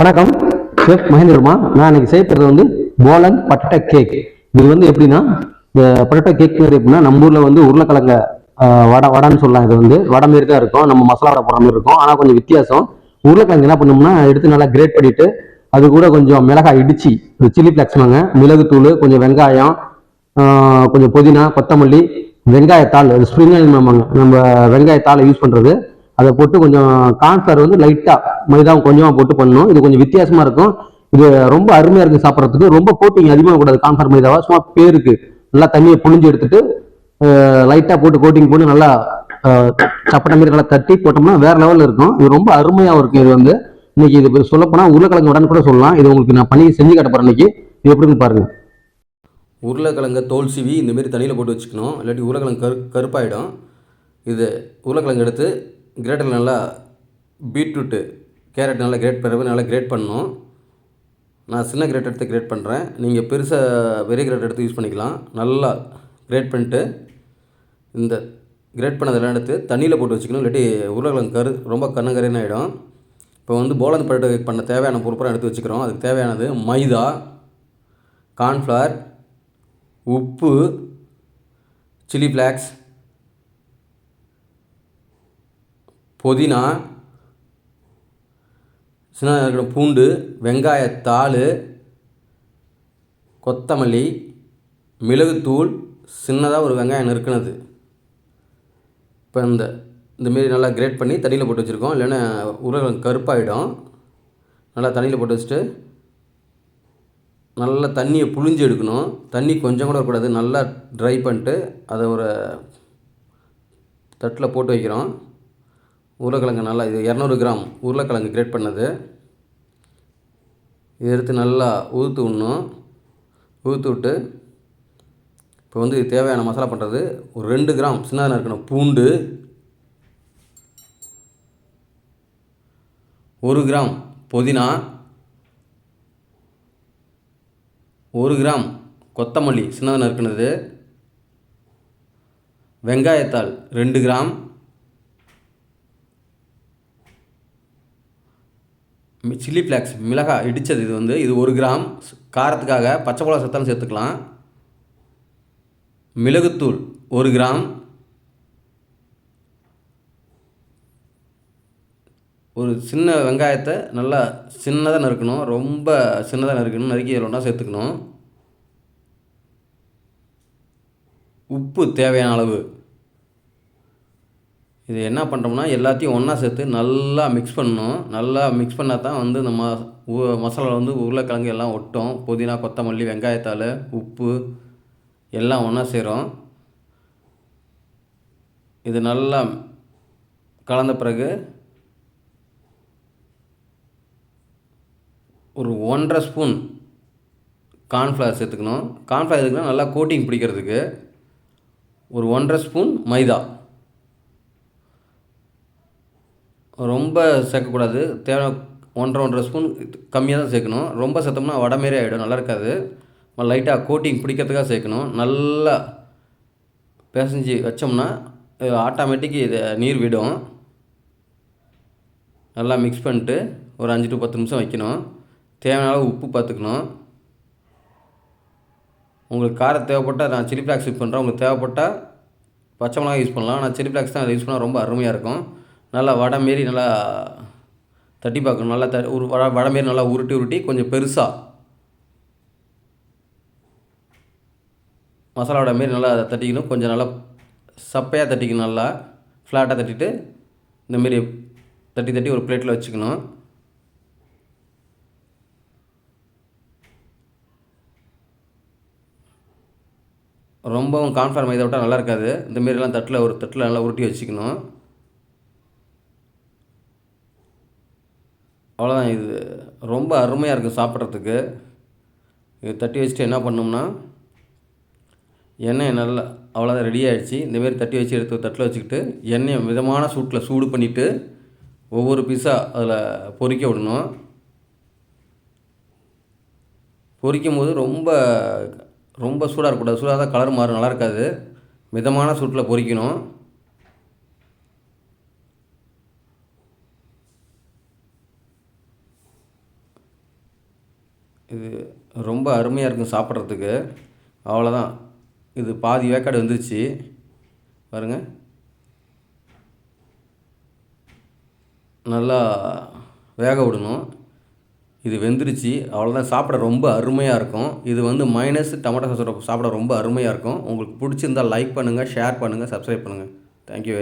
வணக்கம். செஃப் மகேந்திரமா நான் இன்னைக்கு செய்யப்படுறது வந்து போலன் பட்டை கேக் இது வந்து எப்படின்னா இந்த பட்டை கேக் எப்படின்னா நம்ம ஊர்ல வந்து உருளைக்கிழங்க வடை வடைன்னு சொல்லலாம். இது வந்து வடை மாரி தான் இருக்கும். நம்ம மசாலா வடை போடுற மாதிரி இருக்கும். ஆனால் கொஞ்சம் வித்தியாசம். உருளைக்கிழங்கு என்ன பண்ணோம்னா எடுத்து நல்லா கிரேட் பண்ணிட்டு அது கூட கொஞ்சம் மிளகாய் இடிச்சு சில்லி ஃபிளக்ஸ்வாங்க மிளகுத்தூள் கொஞ்சம் வெங்காயம் கொஞ்சம் புதினா கொத்தமல்லி வெங்காயத்தாள் ஸ்ப்ரிங் ஆனியன் நம்ம வெங்காயத்தாளை யூஸ் பண்றது. அதை போட்டு கொஞ்சம் கார்ன்ஃபிளவர் வந்து லைட்டாக மைதாவும் கொஞ்சமாக போட்டு பண்ணணும். இது கொஞ்சம் வித்தியாசமாக இருக்கும். இது ரொம்ப அருமையாக இருக்குது சாப்பிட்றதுக்கு. ரொம்ப கோட்டிங் அதிகமாக கூடாது கார்ன்ஃபிளவர் மைதாவாக சும்மா பேருக்கு நல்லா தண்ணியை புழிஞ்சு எடுத்துட்டு லைட்டாக போட்டு கோட்டிங் போட்டு நல்லா அஹ், சப்பட்டை மாதிரி நல்லா தட்டி போட்டோம்னா வேற லெவலில் இருக்கும். இது ரொம்ப அருமையாகவும் இருக்கும் இது வந்து இன்னைக்கு இது சொல்லப்போனால் உருளைக்கிழங்கு உடனே கூட சொல்லலாம். இது உங்களுக்கு நான் பண்ணி செஞ்சு காட்ட போறேன் இன்னைக்கு. இது எப்படின்னு பாருங்கள் உருளைக்கிழங்க தோல் சீவி இந்தமாரி தண்ணியில் போட்டு வச்சுக்கணும். இல்லாட்டி உருளைக்கிழங்கு கரு கருப்பாயிடும். இது உருளைக்கிழங்கு எடுத்து கிரேட்டர் நல்லா பீட்ரூட்டு கேரட் நல்லா கிரேட் பண்ணுறது நல்லா கிரேட் பண்ணணும். நான் சின்ன கிரேட் எடுத்து கிரேட் பண்ணுறேன் நீங்கள் பெருசாக பெரிய கிரேட் எடுத்து யூஸ் பண்ணிக்கலாம். நல்லா கிரேட் பண்ணிட்டு இந்த கிரேட் பண்ணதெல்லாம் எடுத்து தண்ணியில் போட்டு வச்சுக்கணும். இல்லாட்டி உருளைக்கிழங்கு கரு ரொம்ப கண்ணங்கரின்னு ஆகிடும் இப்போ வந்து போலந்து பரோட்டா பண்ண தேவையான பொருட்கள்லாம் எடுத்து வச்சுக்கிறோம். அதுக்கு தேவையானது மைதா கார்ன்ஃப்ளவர் உப்பு சில்லி ஃப்ளாக்ஸ் புதினா சின்னதாக இருக்கிற பூண்டு வெங்காயத்தாள் கொத்தமல்லி மிளகுத்தூள் சின்னதாக ஒரு வெங்காயம் நறுக்கினது. இப்போ இந்த இந்தமாரி நல்லா கிரேட் பண்ணி தண்ணியில் போட்டு வச்சுருக்கோம். இல்லைன்னா உருளைக்கிழங்கு கருப்பாயிடும். நல்லா தண்ணியில் போட்டு வச்சுட்டு நல்லா தண்ணியை புழிஞ்சு எடுக்கணும். தண்ணி கொஞ்சம் கூட இருக்கக்கூடாது நல்லா ட்ரை பண்ணிட்டு அதை ஒரு தட்டில் போட்டு வைக்கிறோம். உருளைக்கிழங்கு நல்லா இது இரநூறு கிராம் உருளைக்கிழங்கு கிரேட் பண்ணது. இதை எடுத்து நல்லா ஊற்று விடணும். ஊற்று விட்டு இப்போ வந்து தேவையான மசாலா பண்ணுறது ஒரு ரெண்டு கிராம் சின்னதாக இருக்கணும் பூண்டு. ஒரு கிராம் புதினா. ஒரு கிராம் கொத்தமல்லி சின்னதாக நறுக்கினது வெங்காயத்தாள் ரெண்டு கிராம். சில்லி ஃப்ளாக்ஸ் மிளகாய் இடித்தது இது வந்து இது ஒரு கிராம். காரத்துக்காக பச்சை மிளகா சத்தாலும் சேர்த்துக்கலாம். மிளகுத்தூள் ஒரு கிராம். ஒரு சின்ன வெங்காயத்தை நல்லா சின்னதாக நறுக்கணும். ரொம்ப சின்னதாக நறுக்கணும். நறுக்கி ஒன்றா சேர்த்துக்கணும். உப்பு தேவையான அளவு. இது என்ன பண்ணுறோம்னா எல்லாத்தையும் ஒன்றா சேர்த்து நல்லா மிக்ஸ் பண்ணணும். நல்லா மிக்ஸ் பண்ணால் தான் வந்து நம்ம உ- மசாலா வந்து உருளைக்கிழங்கு எல்லாம் ஒட்டும். புதினா கொத்தமல்லி வெங்காயத்தாள் உப்பு எல்லாம் ஒன்றா சேரும். இது நல்லா கலந்த பிறகு ஒரு ஒன்றரை ஸ்பூன் கார்ன்ஃப்ளவர் சேர்த்துக்கணும். கார்ன்ஃப்ளவர் எதுக்குன்னா நல்லா கோட்டிங் பிடிக்கிறதுக்கு. ஒரு ஒன்றரை ஸ்பூன் மைதா. ரொம்ப சேர்க்கக்கூடாது. தேவை ஒன்றரை ஒன்றரை ஸ்பூன் கம்மியாக தான் சேர்க்கணும். ரொம்ப சேர்த்தோம்னா வடை மாரி ஆகிடும் நல்லா இருக்காது. லைட்டாக கோட்டிங் பிடிக்கிறதுக்காக சேர்க்கணும். நல்லா பிசைஞ்சு வச்சோம்னா ஆட்டோமேட்டிக் இது நீர் விடும். நல்லா மிக்ஸ் பண்ணிட்டு ஒரு அஞ்சு டு பத்து நிமிஷம் வைக்கணும். தேவையான அளவு உப்பு பார்த்துக்கணும். உங்களுக்கு காரம் தேவைப்பட்டால் நான் சில்லி ஃப்ளாக்ஸ் யூஸ் பண்ணுறேன் உங்களுக்கு தேவைப்பட்டால் பச்சை மிளகா யூஸ் பண்ணலாம். நான் சில்லி ஃப்ளாக்ஸ் தான் அதை யூஸ் பண்ணால் ரொம்ப அருமையாக இருக்கும். நல்லா வடை மாரி நல்லா தட்டி பார்க்கணும். நல்லா த ஒரு வடை வடை மாரி நல்லா உருட்டி உருட்டி கொஞ்சம் பெருசாக மசாலா வடை மாரி நல்லா தட்டிக்கணும். கொஞ்சம் நல்லா சப்பையாக தட்டிக்கணும் நல்லா. ஃப்ளாட்டாக தட்டிட்டு இந்தமாரி தட்டி தட்டி ஒரு பிளேட்டில் வச்சுக்கணும். ரொம்பவும் கான்ஃபார்ம் இதை விட்டால் நல்லா இருக்காது. இந்த மாரிலாம் தட்டில் ஒரு தட்டில் நல்லா உருட்டி வச்சுக்கணும். அவ்வளோதான் இது ரொம்ப அருமையாக இருக்கும் சாப்பிட்றதுக்கு. இது தட்டி வச்சுட்டு என்ன பண்ணோம்னா எண்ணெயை நல்லா அவ்வளோதான் ரெடி ஆகிடுச்சு இந்தமாரி தட்டி வச்சு எடுத்து தட்டில் வச்சுக்கிட்டு எண்ணெயை மிதமான சூட்டில் சூடு பண்ணிவிட்டு ஒவ்வொரு பீஸாக அதில் பொறிக்க விடணும். பொரிக்கும் போது ரொம்ப ரொம்ப சூடாக இருக்கக்கூடாது. சூடாக தான் கலர் மாறும். நல்லா இருக்காது. மிதமான சூட்டில் பொரிக்கணும் இது ரொம்ப அருமையாக இருக்கும் சாப்பிட்றதுக்கு. அவ்வளோதான் இது பாதி வேக்காடு வந்துருச்சு. பாருங்க. நல்லா வேக விடணும். இது வெந்துருச்சு. அவ்வளோதான் சாப்பிட ரொம்ப அருமையாக இருக்கும். இது வந்து மைனஸ் டொமேட்டோ சாஸ் சாப்பிட ரொம்ப அருமையாக இருக்கும். உங்களுக்கு பிடிச்சிருந்தா லைக் பண்ணுங்கள் ஷேர் பண்ணுங்கள் சப்ஸ்கிரைப் பண்ணுங்கள் தேங்க்யூ